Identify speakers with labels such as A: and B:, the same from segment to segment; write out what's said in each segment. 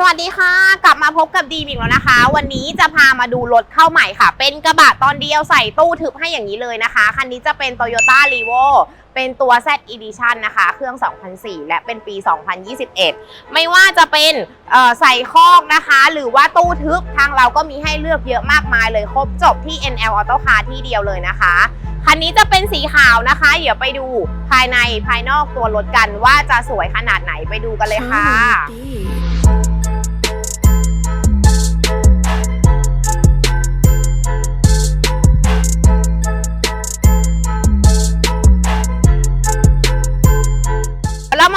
A: สวัสดีค่ะ กลับมาพบกับดีมอีกแล้วนะคะ วันนี้จะพามาดูรถเข้าใหม่ค่ะ เป็นกระบะตอนเดียวใส่ตู้ทึบให้อย่างนี้เลยนะคะ คันนี้จะเป็น Toyota r e v o เป็นตัว Z Edition นะคะ เครื่อง 2004 และเป็นปี 2021 ไม่ว่าจะเป็นเอ่อใส่คอกนะคะ หรือว่าตู้ทึบทางเราก็มีให้เลือกเยอะมากมายเลยครบจบที่ NL Auto Car ที่เดียวเลยนะคะคันนี้จะเป็นสีขาวนะคะ เดี๋ยวไปดูภายในภายนอกตัวรถกันว่าจะสวยขนาดไหนไปดูกันเลยค่ะ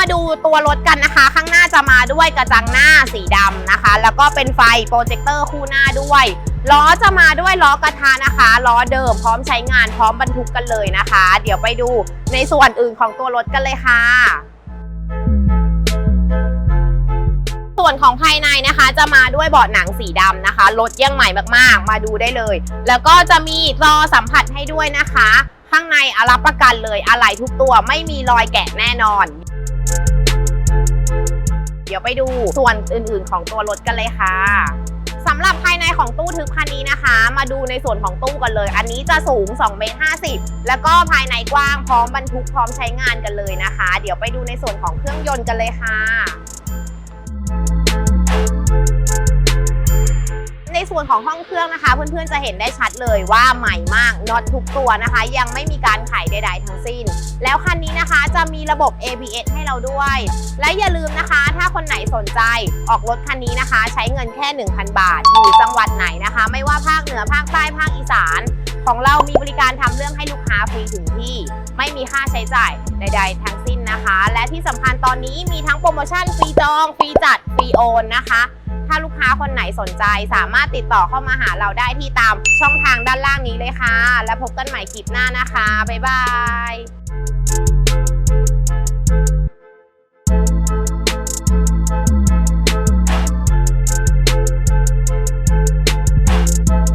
A: มาดูตัวรถกันนะคะ ข้างหน้าจะมาด้วยกระจังหน้าสีดำนะคะ แล้วก็เป็นไฟโปรเจคเตอร์คู่หน้าด้วยล้อจะมาด้วยล้อกระทะนะคะล้อเดิมพร้อมใช้งานพร้อมบรรทุกกันเลยนะคะ เดี๋ยวไปดูในส่วนอื่นของตัวรถกันเลยค่ะส่วนของภายในนะคะจะมาด้วยเบาะหนังสีดำนะคะรถยังใหม่มากๆ มาดูได้เลย แล้วก็จะมีจอสัมผัสให้ด้วยนะคะ ข้างในอะรับประกันเลยอะไหล่ทุกตัวไม่มีรอยแกะแน่นอน ดี๋ยวไปดูส่วนอื่นๆ ของตัวรถกันเลยค่ะสำหรับภายในของตู้ทึบคันนี้นะคะ มาดูในส่วนของตู้กันเลย อันนี้จะสูง2เมตร50 แล้วก็ภายในกว้างพร้อมบรรทุกพร้อมใช้งานกันเลยนะคะ เดี๋ยวไปดูในส่วนของเครื่องยนต์กันเลยค่ะ ส่วนของห้องเครื่องนะคะ เพื่อนๆจะเห็นได้ชัดเลยว่าใหม่มากน็อตทุกตัวนะคะ ยังไม่มีการไขใด ๆ ทั้งสิ้น แล้วคันนี้นะคะจะมีระบบ ABS ให้เราด้วย และอย่าลืมนะคะ ถ้าคนไหนสนใจออกรถคันนี้นะคะ ใช้เงินแค่ 1,000 บาท อยู่จังหวัดไหนนะคะ ไม่ว่าภาคเหนือภาคใต้ภาคอีสาน ของเรามีบริการทำเรื่องให้ลูกค้าฟรีถึงที่ ไม่มีค่าใช้จ่ายใด ๆ ทั้งสิ้นนะคะ และที่สำคัญตอนนี้มีทั้งโปรโมชั่นฟรีจองฟรีจัดฟรีโอนนะคะ ถ้าลูกค้าคนไหนสนใจ สามารถติดต่อเข้ามาหาเราได้ที่ตามช่องทางด้านล่างนี้เลยค่ะ แล้วพบกันใหม่คลิปหน้านะคะ บ๊ายบาย